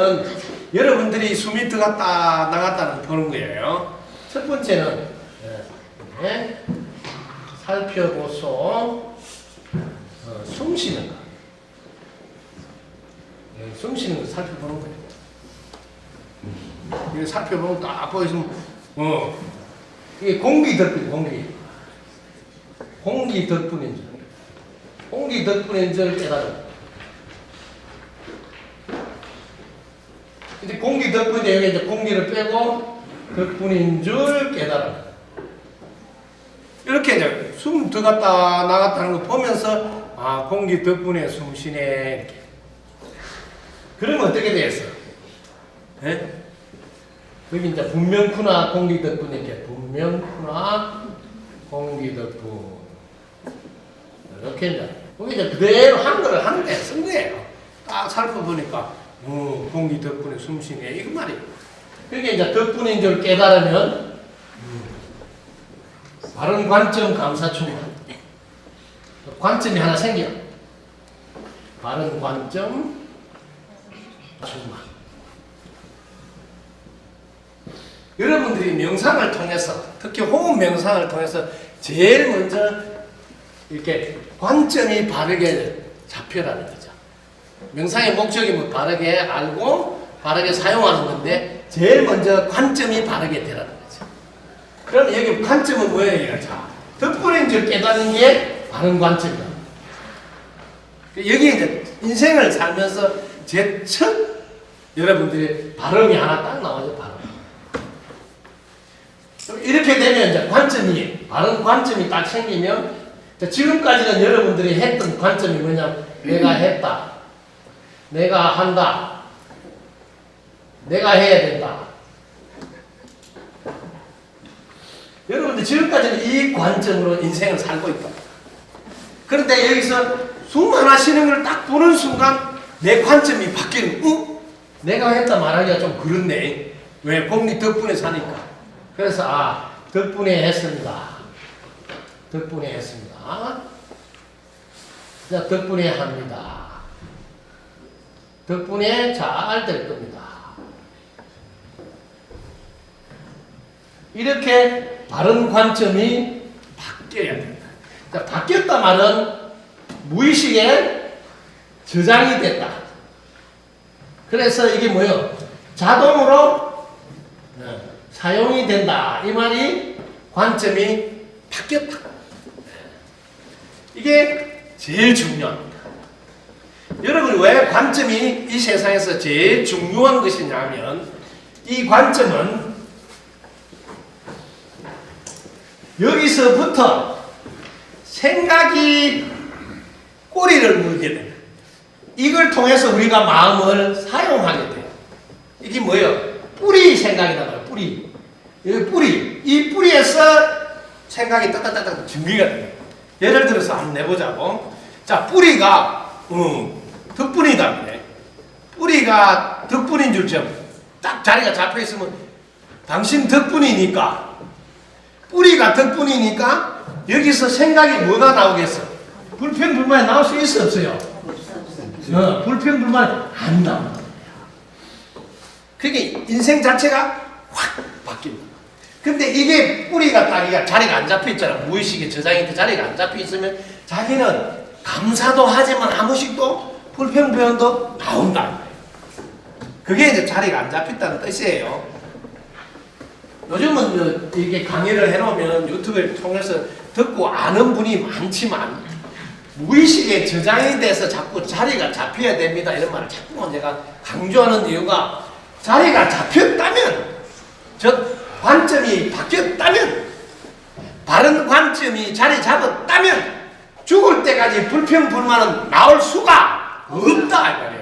번째는 여러분들이 숨이 들어갔다 나갔다는 보는 거예요. 첫 번째는 예, 네, 살펴보소 어, 숨 쉬는 거. 예, 숨 쉬는 거 살펴보는 거예요. 이거 살펴보면 딱 보이시면 어 이게 공기 덕분 공기 공기 덕분인 줄 공기 덕분인 줄 깨달아. 공기 덕분에 여기 이제 공기를 빼고 덕분인 줄 깨달아. 이렇게 이제 숨 들어갔다 나갔다는 거 보면서 아 공기 덕분에 숨 쉬네 이렇게. 그러면 어떻게 되겠어? 예? 여기 이제 분명쿠나 공기 덕분 이렇게 분명쿠나 공기 덕분 이렇게 이제 거기 이제 그대로 한글을 한글에 쓴 거예요. 딱 살펴보니까 어, 공기 덕분에 숨쉬네 이거 말이에요. 그게 이제 덕분인 줄 깨달으면 음, 바른 관점 감사 충만 관점이 하나 생겨. 바른 관점 충만. 여러분들이 명상을 통해서 특히 호흡 명상을 통해서 제일 먼저 이렇게 관점이 바르게 잡혀라는 거죠. 명상의 목적이 뭐 바르게 알고 바르게 사용하는 건데 제일 먼저 관점이 바르게 되라는 거죠. 그럼 여기 관점은 뭐예요? 자, 덕분인 줄 깨닫는 게 바른 관점이다. 여기 이제 인생을 살면서 제 첫 여러분들이 발음이 하나 딱 나오죠, 발음. 이렇게 되면 이제 관점이, 바른 관점이 딱 생기면 자, 지금까지는 여러분들이 했던 관점이 뭐냐면 내가 했다. 내가 한다. 내가 해야 된다. 여러분들 지금까지는 이 관점으로 인생을 살고 있다. 그런데 여기서 쉬는 걸 딱 보는 순간 내 관점이 바뀌는, 어? 내가 했다 말하기가 좀 그렇네. 왜? 공기 덕분에 사니까. 그래서, 아, 덕분에 했습니다. 덕분에 했습니다. 자, 덕분에 합니다. 덕분에 잘 될 겁니다. 이렇게 바른 관점이 바뀌어야 된다. 자, 바뀌었다 말은 무의식에 저장이 됐다. 그래서 이게 뭐요? 자동으로 네, 사용이 된다. 이 말이 관점이 바뀌었다. 이게 제일 중요합니다. 여러분 왜 관점이 이 세상에서 제일 중요한 것이냐면 이 관점은 여기서부터 생각이 꼬리를 물게 됩니다. 이걸 통해서 우리가 마음을 사용하게 돼요. 이게 뭐예요? 뿌리 생각이다 말이에요. 뿌리. 이 뿌리. 이 뿌리에서 생각이 따따따따 준비가 돼요. 예를 들어서 한번 내보자고. 자, 뿌리가, 음, 덕분이다. 뿌리가 덕분인 줄딱 자리가 잡혀 있으면 당신 덕분이니까 뿌리가 덕분이니까 여기서 생각이 뭐가 나오겠어? 불평불만이 나올 수 있어 없어요? 어, 불평불만 안 나온다. 그게 인생 자체가 확 바뀝니다. 근데 이게 뿌리가 따기가 자리가 안 잡혀 있잖아. 무의식에 저장이 돼 자리가 안 잡혀 있으면 자기는 감사도 하지만 아무 식도 불평불만도 나온다. 그게 이제 자리가 안 잡혔다는 뜻이에요. 요즘은 이게 강의를 해놓으면 유튜브를 통해서 듣고 아는 분이 많지만 무의식에 저장이 돼서 자꾸 자리가 잡혀야 됩니다. 이런 말을 자꾸 제가 강조하는 이유가 자리가 잡혔다면, 즉, 관점이 바뀌었다면, 바른 관점이 자리 잡았다면, 죽을 때까지 불평불만은 나올 수가 없다. 이 말이에요.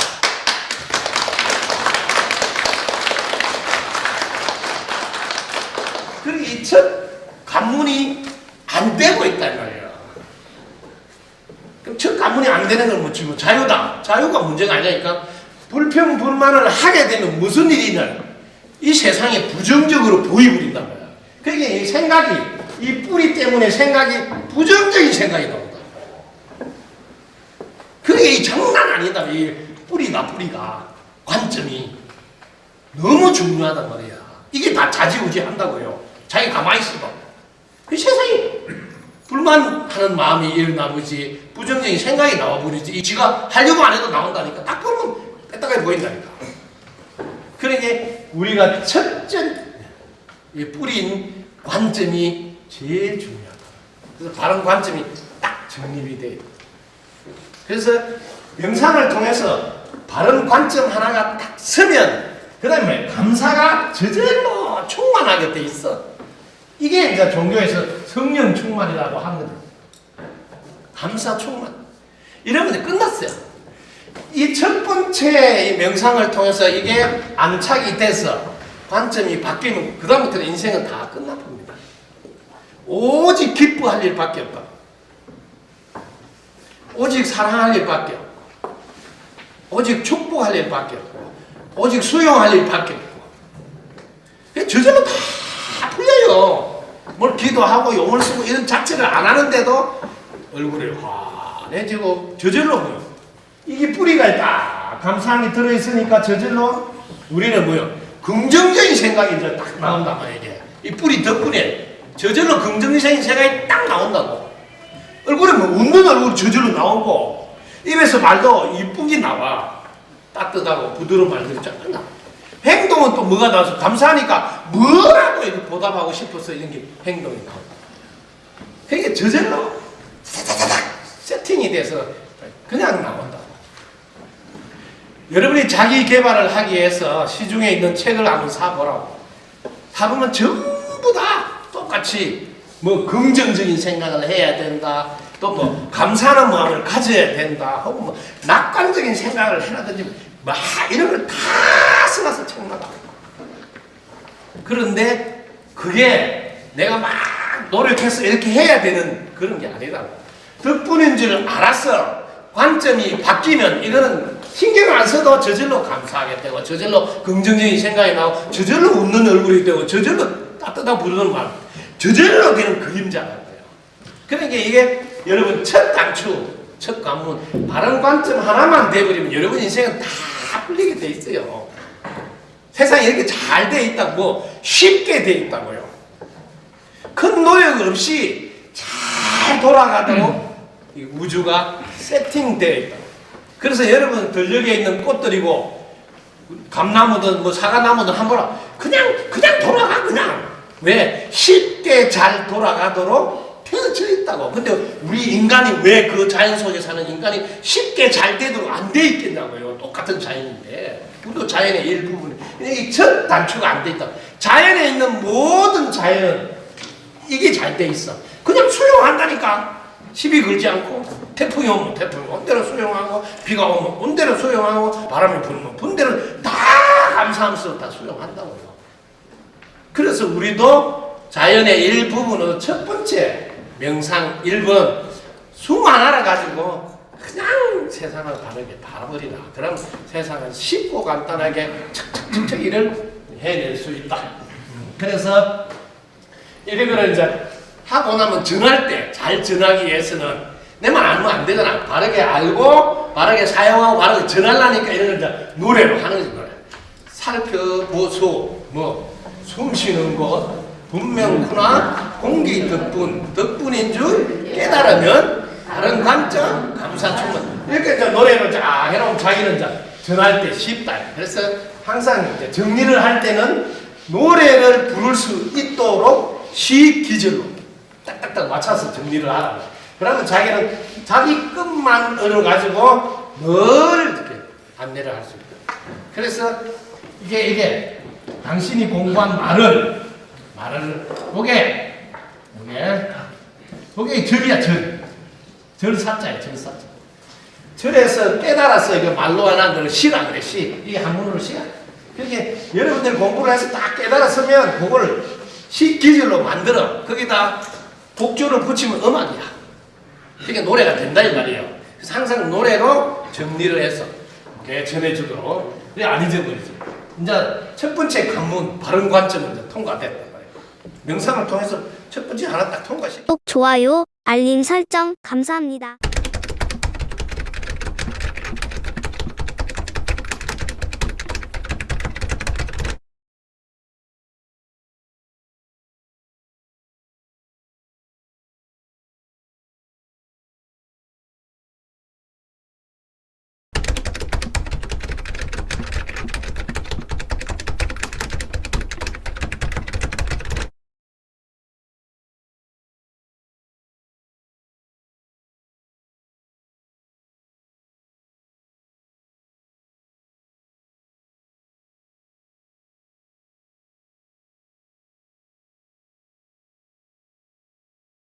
그리고 이첫 관문이 안 되고 있단 말이에요. 그럼 첫 관문이 안 되는 건 뭐지? 뭐 자유다. 자유가 문제가 아니니까 불평불만을 하게 되면 무슨 일이냐? 이 세상에 부정적으로 보이버린단 말이야. 그게 이 생각이 이 뿌리 때문에 생각이 부정적인 생각이 나온 이 장난 아니다. 이 뿌리가 뿌리가 관점이 너무 중요하단 말이야. 이게 다 자지우지 한다고요. 자기 가만히 있어봐. 그 세상이 불만하는 마음이 일어나보지 부정적인 생각이 나와버리지 이 지가 하려고 안 해도 나온다니까 딱 보면 뺐다가 보인다니까. 그러니까 우리가 첫째 이 뿌린 관점이 제일 중요하다. 그래서 바른 관점이 딱 정립이 돼. 그래서 명상을 통해서 바른 관점 하나가 딱 서면 그 다음에 감사가 저절로 충만하게 돼 있어. 이게 이제 종교에서 성령 충만이라고 하거든. 감사 충만. 이러면 끝났어요. 이 첫 번째 이 명상을 통해서 이게 안착이 돼서 관점이 바뀌면 그다음부터는 인생은 다 끝납니다. 오직 기뻐할 일밖에 없다. 오직 사랑할 일밖에 없고, 오직 축복할 일밖에 없고, 오직 수용할 일밖에 없고. 그게 저절로 다 풀려요. 뭘 기도하고 용을 쓰고 이런 자체를 안 하는데도 얼굴이 환해지고 저절로 보여. 이게 뿌리가 딱 감사함이 들어있으니까 저절로 우리는 뭐요? 긍정적인 생각이 이제 딱 나온단. 이게. 이 뿌리 덕분에 저절로 긍정적인 생각이 딱 나온다고. 얼굴에 뭐 웃는 얼굴 저절로 나오고 입에서 말도 이쁘게 나와. 따뜻하고 부드러운 말들이 쫙 나와. 행동은 또 뭐가 나와서 감사하니까 뭐라도 이렇게 보답하고 싶어서 이런 게 행동이 나온다. 그게 저절로 사사사삭 세팅이 돼서 그냥 나온다. 여러분이 자기 개발을 하기 위해서 시중에 있는 책을 한번 사보라고. 사보면 전부 다 똑같이 뭐 긍정적인 생각을 해야 된다. 또 뭐 감사하는 마음을 가져야 된다. 혹은 뭐 낙관적인 생각을 해라든지 막 이런 걸 다 써놔서 책마다. 그런데 그게 내가 막 노력해서 이렇게 해야 되는 그런 게 아니라고. 덕분인 줄 알았어. 관점이 바뀌면 이거는 신경 안 써도 저절로 감사하게 되고 저절로 긍정적인 생각이 나고 저절로 웃는 얼굴이 되고 저절로 따뜻하고 부르는 말 저절로 되는 그림자가 돼요. 그러니까 이게 여러분 첫 단추, 첫 관문 바른 관점 하나만 돼버리면 여러분 인생은 다 풀리게 돼 있어요. 세상이 이렇게 잘 돼 있다고 뭐 쉽게 돼 있다고요. 큰 노력 없이 잘 돌아가도록 이 우주가 세팅되어 있다. 그래서 여러분 들녘에 있는 꽃들이고 감나무든 뭐 사과나무든 한번 그냥 그냥 돌아가 그냥 왜 쉽게 잘 돌아가도록 있다고. 근데 우리 인간이 왜 그 자연 속에 사는 인간이 쉽게 잘 되도록 안 돼 있겠냐고요. 똑같은 자연인데 우리도 자연의 일부분. 이첫 단추가 안 돼 있다. 자연에 있는 모든 자연은 이게 잘 돼 있어. 그냥 수용한다니까. 시비 걸지 않고 태풍이 오면 태풍이 온 대로 수용하고 비가 오면 온 대로 수용하고 바람이 불면 분 대로 다 감사하면서 다 수용한다고요. 그래서 우리도 자연의 일부분으로 첫 번째 명상 1번 숨 하나를 가지고 그냥 세상을 바르게 바라버리라. 그럼 세상은 쉽고 간단하게 척척척척 일을 해낼 수 있다. 그래서 이런 거를 이제 하고 나면 전할 때 잘 전하기 위해서는 내말 알면 안 되잖아. 바르게 알고 바르게 사용하고 바르게 전하려니까 이런 걸 이제 노래로 하는 거야. 살펴보소 뭐 숨 쉬는 것 분명구나 공기 덕분 덕분인 줄 깨달으면 다른 관점 감사 충만 이렇게 이제 노래를 쫙 해놓으면 자기는 이제 전할 때 쉽다. 그래서 항상 이제 정리를 할 때는 노래를 부를 수 있도록 시 기절로 딱딱딱 맞춰서 정리를 하라. 그러면 자기는 자기 끝만 얻어가지고 늘 이렇게 안내를 할 수 있다. 그래서 이게 이게 당신이 공부한 말을 말을 보게 보게 보게 절이야 절. 절 사자야 절 사자. 절에서 깨달아서 이거 말로 하는 걸 시라 그래 시. 이게 한문으로 시야. 그렇게 여러분들 공부를 해서 딱 깨달았으면 그걸 시 기질로 만들어. 거기다 곡조를 붙이면 음악이야. 그러니까 노래가 된다 이 말이에요. 그래서 항상 노래로 정리를 해서 이렇게 전해주도록 그래 안 잊어버리지. 이제 첫 번째 관문 바른 관점은 말이에요. 명상을 통해서 첫 번째 하나 딱 통과시켜. 구독, 좋아요, 알림 설정 감사합니다.